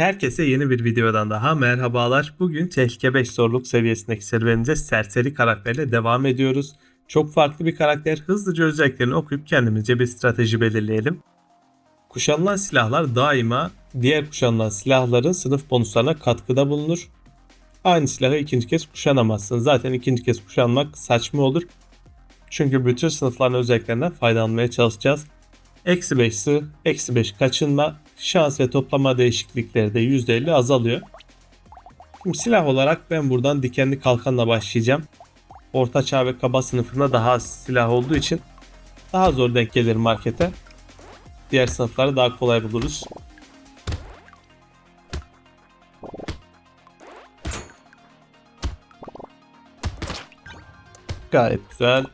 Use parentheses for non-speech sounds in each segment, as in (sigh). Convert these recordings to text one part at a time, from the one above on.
Herkese yeni bir videodan daha merhabalar. Bugün Tehlike 5 zorluk seviyesindeki serüvenimize serseri karakterle devam ediyoruz. Çok farklı bir karakter. Hızlıca özelliklerini okuyup kendimizce bir strateji belirleyelim. Kuşanılan silahlar daima diğer kuşanılan silahların sınıf bonuslarına katkıda bulunur. Aynı silahı ikinci kez kuşanamazsınız. Zaten ikinci kez kuşanmak saçma olur. Çünkü bütün sınıfların özelliklerinden faydalanmaya çalışacağız. Eksi 5 sığ, eksi 5 kaçınma, şans ve toplama değişiklikleri de %50 azalıyor. Şimdi silah olarak ben buradan dikenli kalkanla başlayacağım. Orta çağ ve kaba sınıfında daha az silah olduğu için daha zor denk gelir markete. Diğer sınıfları daha kolay buluruz. Gayet güzel.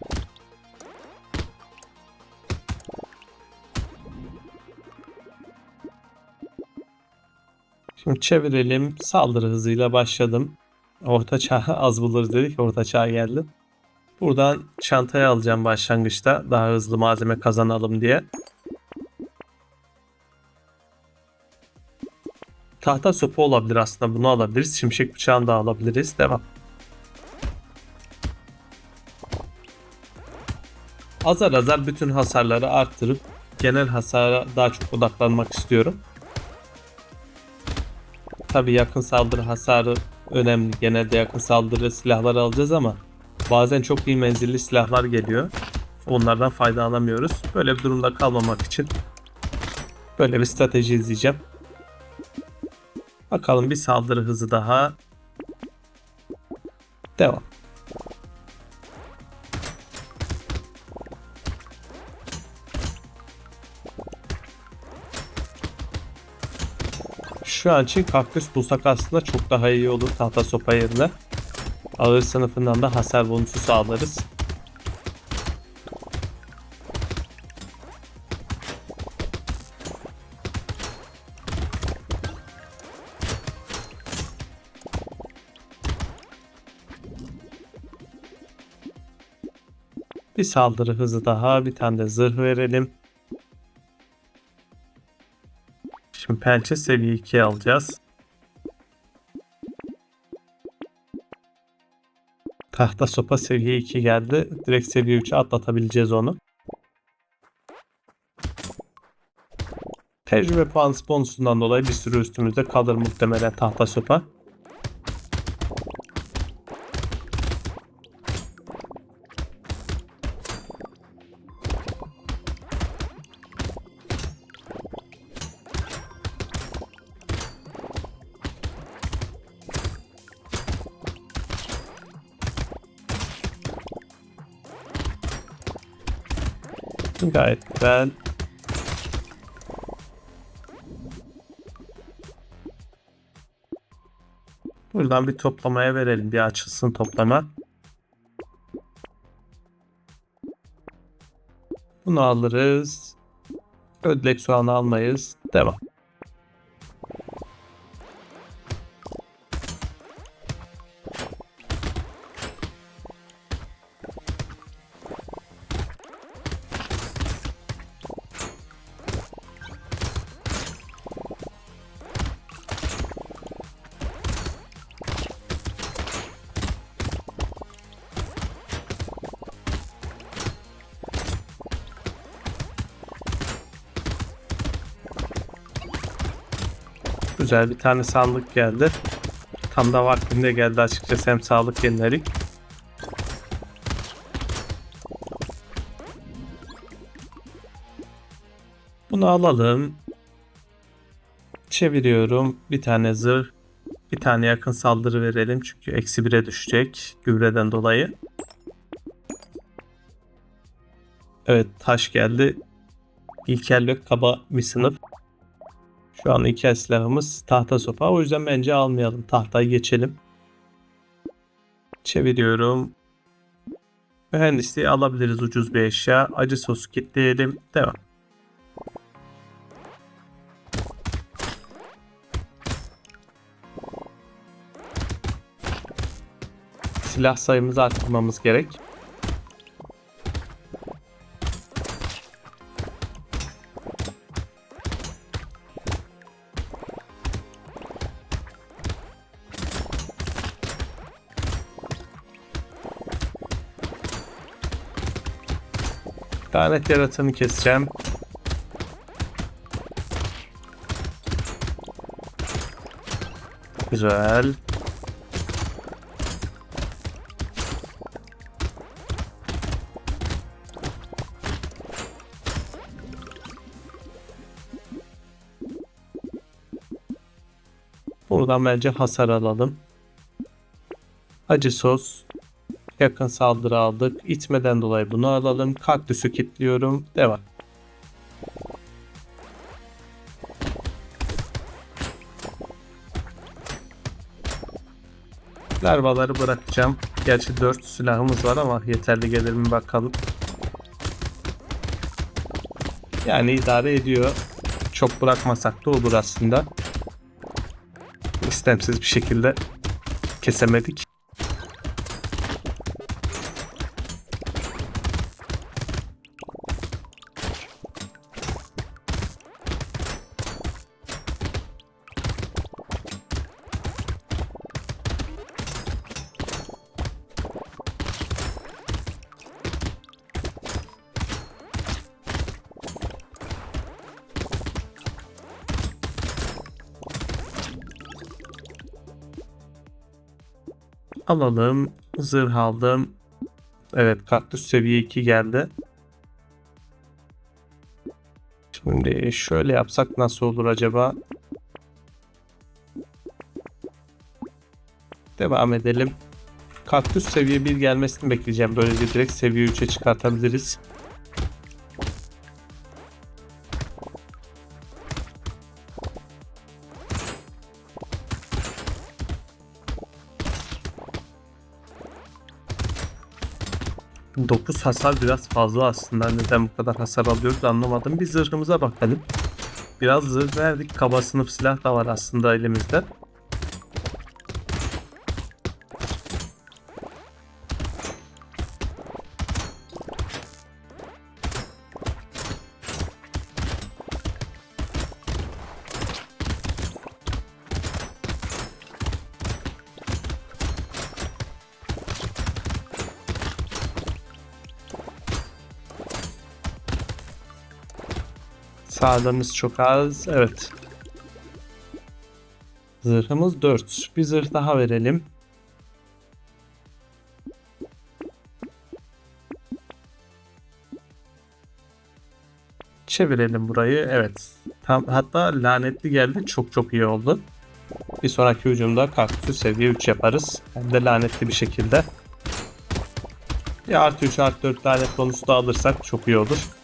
Çevirelim. Saldırı hızıyla başladım. Orta çağ (laughs) az buluruz dedik. Orta çağ geldi. Buradan çantaya alacağım başlangıçta. Daha hızlı malzeme kazanalım diye. Tahta sopa olabilir aslında. Bunu alabiliriz. Şimşek bıçağını da alabiliriz. Devam. Azar azar bütün hasarları arttırıp genel hasara daha çok odaklanmak istiyorum. Tabi yakın saldırı hasarı önemli. Genelde yakın saldırı silahları alacağız ama bazen çok iyi menzilli silahlar geliyor. Onlardan faydalanamıyoruz. Böyle bir durumda kalmamak için böyle bir strateji izleyeceğim. Bakalım bir saldırı hızı daha. Devam. Şu an için kaktüs bulsak aslında çok daha iyi olur tahta sopa yerine. Ağır sınıfından da hasar bonusu sağlarız. Bir saldırı hızı daha, bir tane de zırh verelim. Şimdi pençe seviye 2 alacağız. Tahta sopa seviye 2 geldi. Direkt seviye 3'e atlatabileceğiz onu. Tecrübe puanı bonusundan dolayı bir sürü üstümüzde kalır muhtemelen tahta sopa. Gayet güzel. Buradan bir toplamaya verelim. Bir açılsın toplama. Bunu alırız. Ödlek soğanı almayız. Devam. Güzel bir tane sandık geldi. Tam da vaktinde geldi açıkçası hem sağlık yenilerik. Bunu alalım. Çeviriyorum. Bir tane zırh. Bir tane yakın saldırı verelim. Çünkü eksi 1'e düşecek. Gübreden dolayı. Evet taş geldi. İlkel kaba bir sınıf. Şu an iki silahımız tahta sopa. O yüzden bence almayalım. Tahtayı geçelim. Çeviriyorum. Mühendisliği alabiliriz ucuz bir eşya. Acı sosu kilitleyelim. Devam. Silah sayımızı arttırmamız gerek. Lanet yaratığını keseceğim. Güzel. Buradan bence hasar alalım. Acı sos. Yakın saldırı aldık. İtmeden dolayı bunu alalım. Kaktüsü kilitliyorum. Devam. Larvaları bırakacağım. Gerçi 4 silahımız var ama yeterli gelir mi bakalım. Yani idare ediyor. Çok bırakmasak da olur aslında. İstemsiz bir şekilde kesemedik. Alalım. Zırh aldım. Evet kaktüs seviye 2 geldi. Şimdi şöyle yapsak nasıl olur acaba? Devam edelim. Kaktüs seviye 1 gelmesini bekleyeceğim. Böylece direkt seviye 3'e çıkartabiliriz. Dokuz hasar biraz fazla aslında. Neden bu kadar hasar alıyoruz anlamadım. Bir zırhımıza bakalım. Biraz zırh verdik. Kaba sınıf silah da var aslında elimizde. Sağlığımız çok az. Evet. Zırhımız 4. Bir zırh daha verelim. Çevirelim burayı. Evet. Tam, hatta lanetli geldi. Çok çok iyi oldu. Bir sonraki hücumda kaktüs seviye 3 yaparız. Hem de lanetli bir şekilde. Bir artı 3 artı 4 lanet bonusu da alırsak çok iyi olur.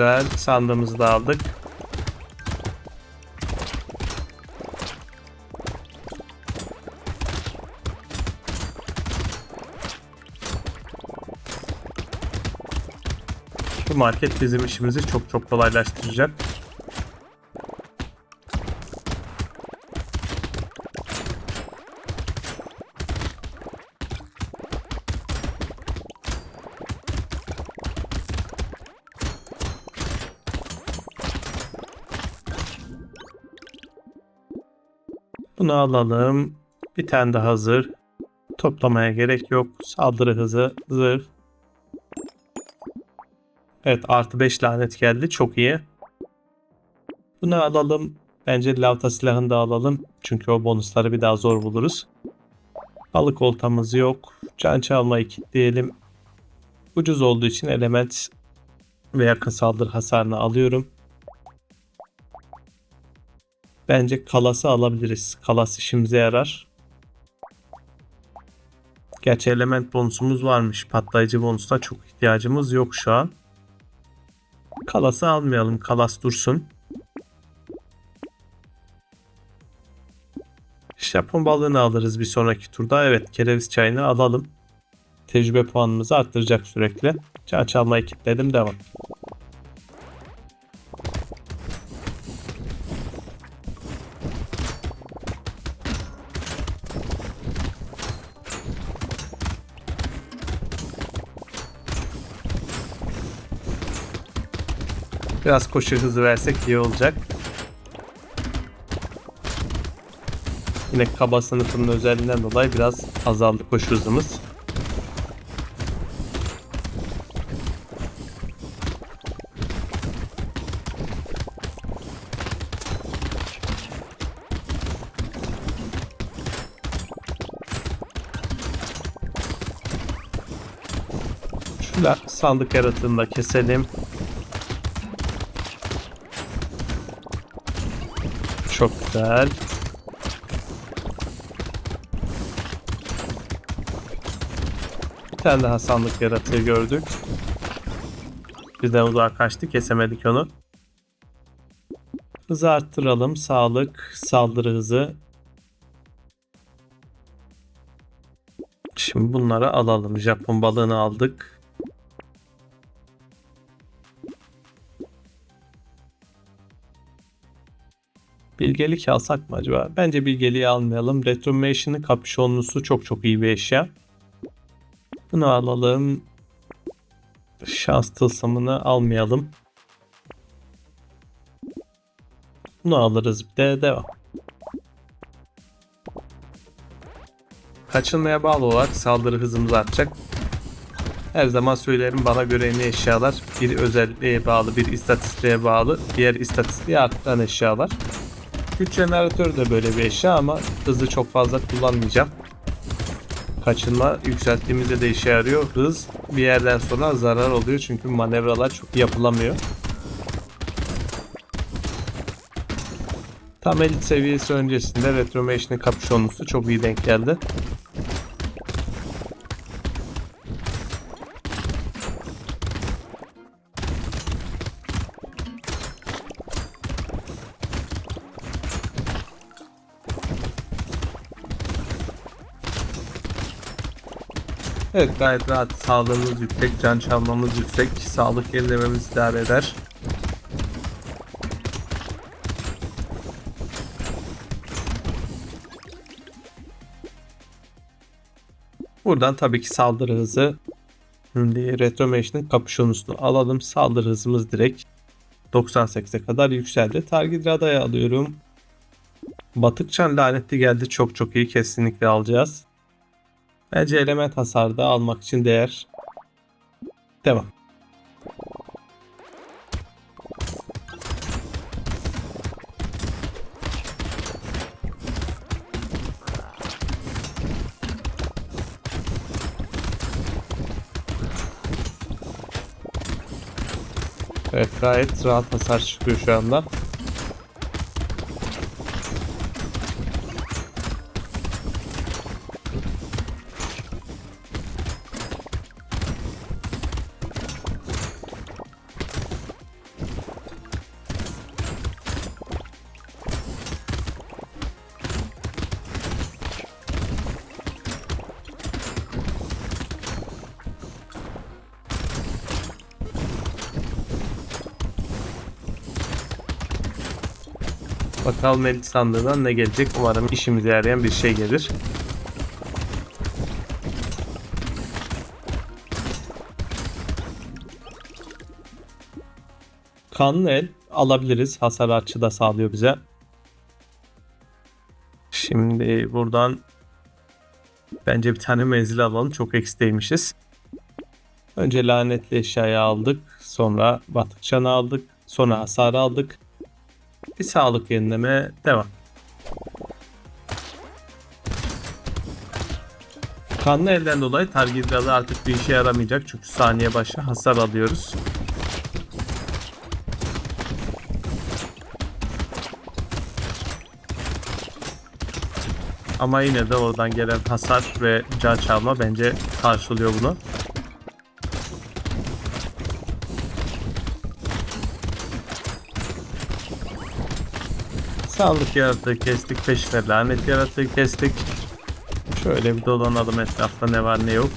Güzel. Sandığımızı da aldık. Bu market bizim işimizi çok çok kolaylaştıracak. Bunu alalım. Bir tane daha zırh. Toplamaya gerek yok. Saldırı hızı, zırh. Evet artı 5 lanet geldi. Çok iyi. Bunu alalım. Bence lavta silahını da alalım. Çünkü o bonusları bir daha zor buluruz. Balık oltamız yok. Can çalmayı kilitleyelim. Ucuz olduğu için element ve yakın saldırı hasarını alıyorum. Bence kalası alabiliriz. Kalas işimize yarar. Gerçi element bonusumuz varmış. Patlayıcı bonusuna çok ihtiyacımız yok şu an. Kalas'ı almayalım. Kalas dursun. Japon balığını alırız bir sonraki turda. Evet kereviz çayını alalım. Tecrübe puanımızı arttıracak sürekli. Can çalmayı kilitledim. Devam. Biraz koşu hızı versek iyi olacak. Yine kaba sınıfının özelliğinden dolayı biraz azaldı koşu hızımız. Şöyle sandık yaratığını da keselim. Güzel. Bir tane daha sandık yaratığı gördük. Bizden uzağa kaçtı. Kesemedik onu. Hızı arttıralım. Sağlık, saldırı hızı. Şimdi bunları alalım. Japon balığını aldık. Bilgelik alsak mı acaba? Bence bilgeliği almayalım. Retromation'ın kapüşonlusu çok çok iyi bir eşya. Bunu alalım. Şans tılsımını almayalım. Bunu alırız bir de devam. Kaçınmaya bağlı olarak saldırı hızımız artacak. Her zaman söylerim bana göre en iyi eşyalar bir özelliğe bağlı, bir istatistiğe bağlı, diğer istatistiği arttıran eşyalar. Güç jeneratörü de böyle bir eşya ama hızı çok fazla kullanmayacağım. Kaçınma yükselttiğimizde de işe yarıyor. Hız bir yerden sonra zarar oluyor çünkü manevralar çok yapılamıyor. Tam elit seviyesi öncesinde Retromation'ın kapüşonlusu çok iyi denk geldi. Evet gayet rahat. Sağlığımız yüksek, can çalmamız yüksek, sağlık yenilememiz idare eder. Buradan tabii ki saldırı hızı. Şimdi Retromation'ın kapüşonusunu alalım. Saldırı hızımız direkt 98'e kadar yükseldi. Target radaya alıyorum. Batıkçan lanetli geldi. Çok çok iyi. Kesinlikle alacağız. Bence element hasarı da almak için değer. Devam. Evet gayet rahat hasar çıkıyor şu anda. Bakalım elit sandığından ne gelecek. Umarım işimize yarayan bir şey gelir. Kanlı el alabiliriz. Hasar açı da sağlıyor bize. Şimdi buradan bence bir tane menzil alalım. Çok eksteymişiz. Önce lanetli eşyayı aldık. Sonra batık çanı aldık. Sonra hasar aldık. Bir sağlık yenileme devam. Kanlı elden dolayı targidralı artık bir işe yaramayacak çünkü saniye başı hasar alıyoruz. Ama yine de oradan gelen hasar ve can çalma bence karşılıyor bunu. Sağlık yaratığı kestik. Peşine lanet yaratığı kestik. Şöyle bir dolanalım etrafta ne var ne yok.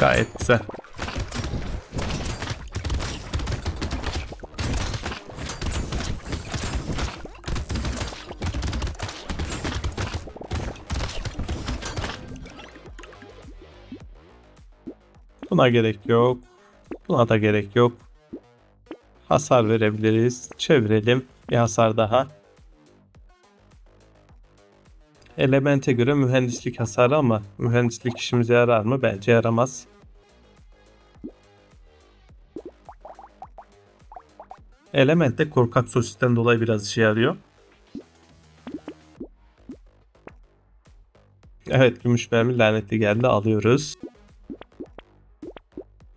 Gayet güzel. Buna gerek yok. Buna da gerek yok. Hasar verebiliriz. Çevirelim. Bir hasar daha. Elemente göre mühendislik hasarı ama mühendislik işimize yarar mı? Bence yaramaz. Element de korkak sosisten dolayı biraz işe yarıyor. Evet gümüş mermi lanetli geldi alıyoruz.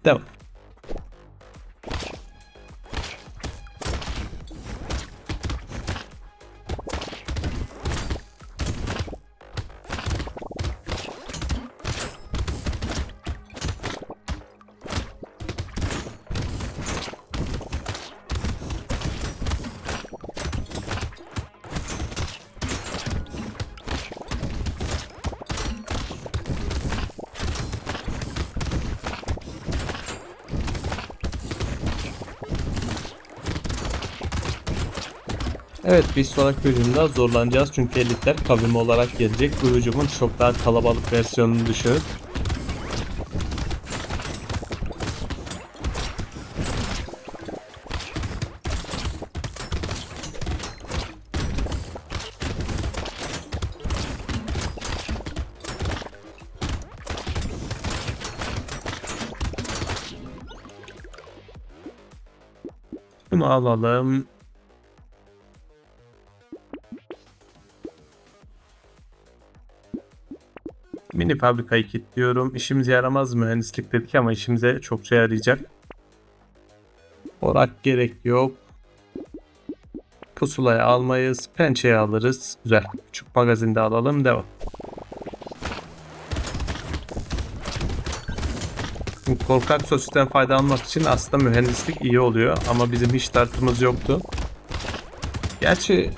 Devam. Evet bir sonraki bölümde zorlanacağız çünkü elitler kavim olarak gelecek. Bu hücumun çok daha kalabalık versiyonunu düşünün. Bunu alalım. Mini fabrikayı kilitliyorum. İşimize yaramaz mühendislik dedik ama işimize çokça yarayacak. Orak gerek yok. Pusulayı almayız. Pençeyi alırız. Güzel. Küçük magazinde alalım. Devam. Bu Korkak sosisten faydalanmak için aslında mühendislik iyi oluyor ama bizim hiç tartımız yoktu. Gerçi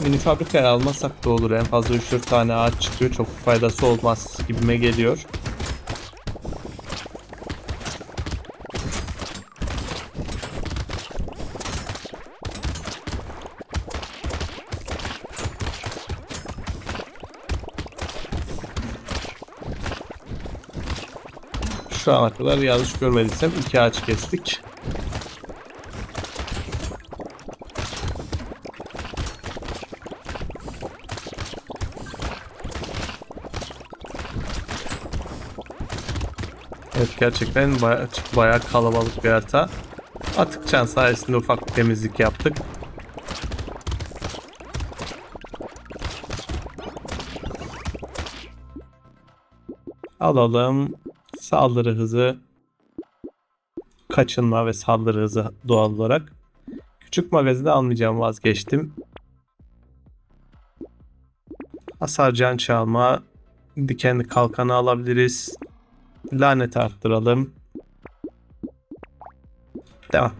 mini fabrikaya almasak da olur. En fazla 3-4 tane ağaç çıkıyor. Çok faydası olmaz gibime geliyor. Şu ana kadar yanlış görmediysem iki ağaç kestik. Gerçekten bayağı, bayağı kalabalık bir harita. Atık çan sayesinde ufak bir temizlik yaptık. Alalım. Saldırı hızı. Kaçınma ve saldırı hızı doğal olarak. Küçük magazini almayacağım vazgeçtim. Hasar can çalma. Dikenli kalkanı alabiliriz. Lanet arttıralım. Devam.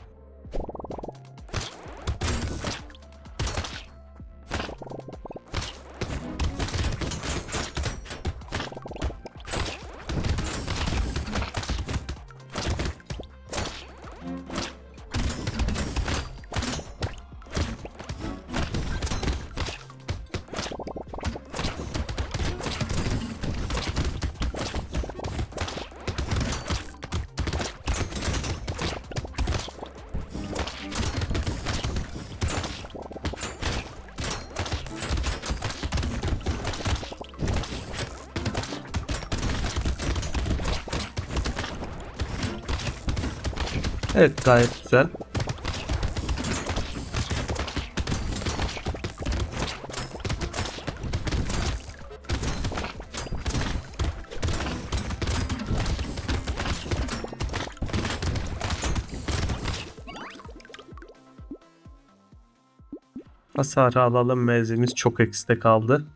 Evet gayet güzel. Hasarı alalım. Menzilimiz çok ekside kaldı.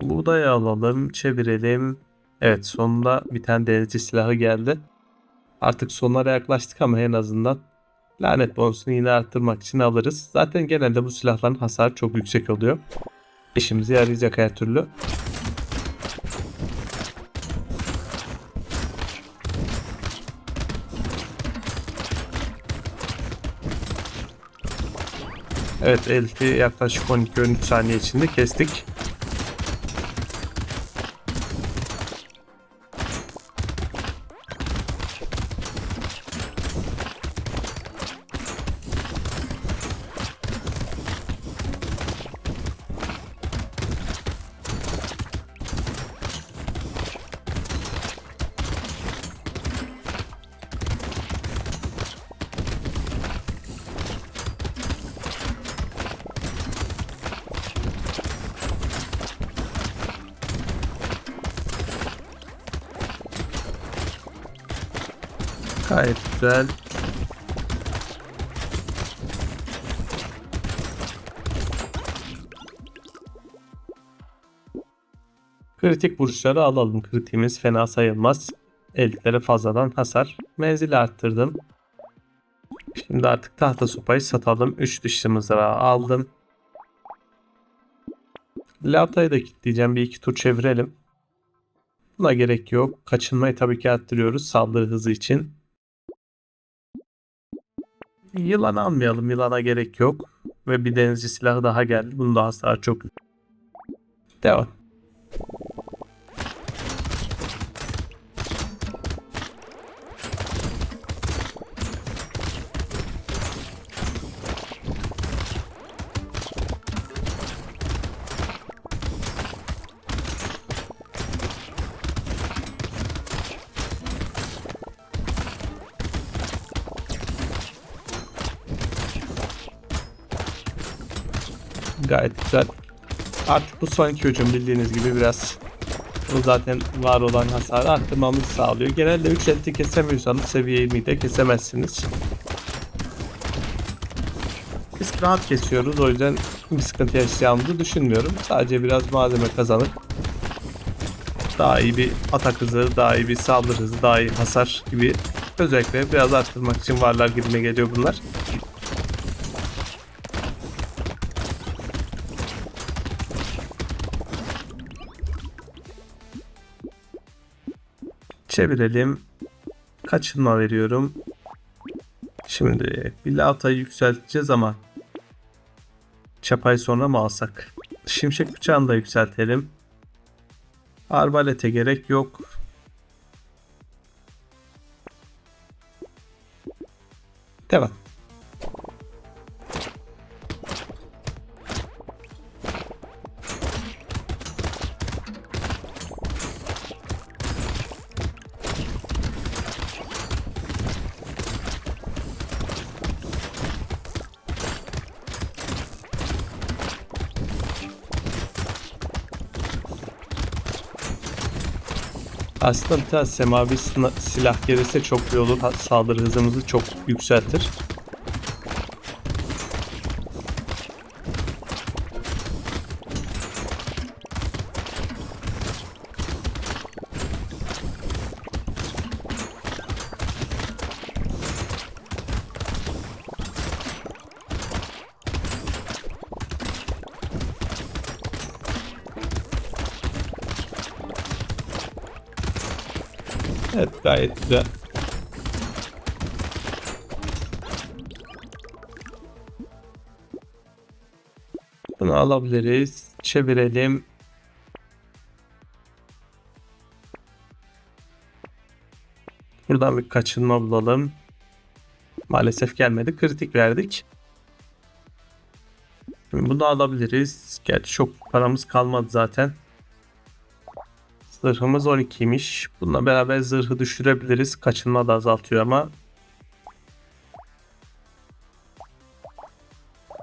Buğdayı alalım. Çevirelim. Evet sonunda bir tane denizi silahı geldi. Artık sonlara yaklaştık ama en azından lanet bonusunu yine arttırmak için alırız. Zaten genelde bu silahların hasarı çok yüksek oluyor. İşimize yarayacak her türlü. Evet elfi yaklaşık 12-13 saniye içinde kestik. Güzel. Kritik vuruşları alalım. Kritiğimiz fena sayılmaz. Eliklere fazladan hasar. Menzili arttırdım. Şimdi artık tahta sopayı satalım. 3 dişli mızrağı aldım. Latayı da kilitleyeceğim. Bir iki tur çevirelim. Buna gerek yok. Kaçınmayı tabii ki arttırıyoruz saldırı hızı için. Yılan almayalım. Yılana gerek yok. Ve bir denizci silahı daha geldi. Bunun da hasarı çok. Devam. Gayet güzel. Artık bu sonraki hücum bildiğiniz gibi biraz bu zaten var olan hasarı arttırmamızı sağlıyor. Genelde 3 eti kesemiyorsanız seviye 20'yi de kesemezsiniz. Biz rahat kesiyoruz o yüzden bir sıkıntı yaşayacağımızı düşünmüyorum. Sadece biraz malzeme kazanıp daha iyi bir atak hızı, daha iyi bir saldırı hızı, daha iyi hasar gibi özellikle biraz arttırmak için varlar gibime geliyor bunlar. Çevirelim. Kaçınma veriyorum. Şimdi bir latayı yükselteceğiz ama çapayı sonra mı alsak? Şimşek bıçağını da yükseltelim. Arbalete gerek yok. Aslında bir tane semavi silah gelirse çok iyi olur. Saldırı hızımızı çok yükseltir. Gayet güzel. Bunu alabiliriz. Çevirelim. Buradan bir kaçınma bulalım. Maalesef gelmedi. Kritik verdik. Şimdi bunu alabiliriz. Gerçi çok paramız kalmadı zaten. Zırhımız 12'ymiş. Bununla beraber zırhı düşürebiliriz. Kaçınma da azaltıyor ama.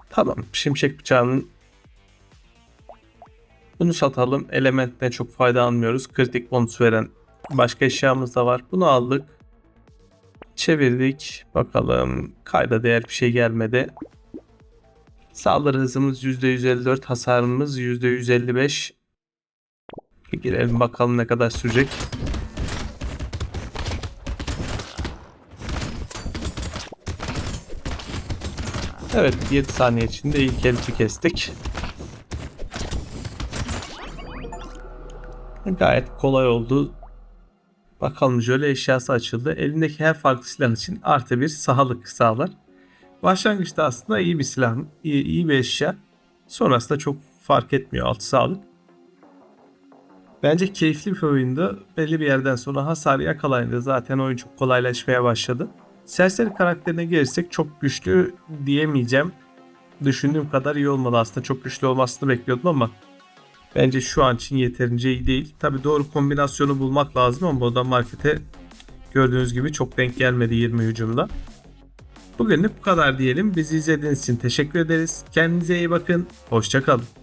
Tamam. Şimşek bıçağının bunu satalım. Elementle çok fayda almıyoruz. Kritik bonus veren başka eşyamız da var. Bunu aldık. Çevirdik. Bakalım. Kayda değer bir şey gelmedi. Saldırı hızımız %154. Hasarımız %155. Bir girelim bakalım ne kadar sürecek. Evet 7 saniye içinde ilk elifi kestik. Gayet kolay oldu. Bakalım jöle eşyası açıldı. Elindeki her farklı silah için artı bir sağlık sağlar. Başlangıçta aslında iyi bir silah, iyi, iyi bir eşya. Sonrasında çok fark etmiyor altı sağlık. Bence keyifli bir oyundu. Belli bir yerden sonra hasar yakalayınca zaten oyun çok kolaylaşmaya başladı. Serseri karakterine gelirsek çok güçlü diyemeyeceğim. Düşündüğüm kadar iyi olmadı aslında. Çok güçlü olmasını bekliyordum ama bence şu an için yeterince iyi değil. Tabi doğru kombinasyonu bulmak lazım ama bu da markete gördüğünüz gibi çok denk gelmedi 20 hücumda. Bugünlük bu kadar diyelim. Bizi izlediğiniz için teşekkür ederiz. Kendinize iyi bakın. Hoşçakalın.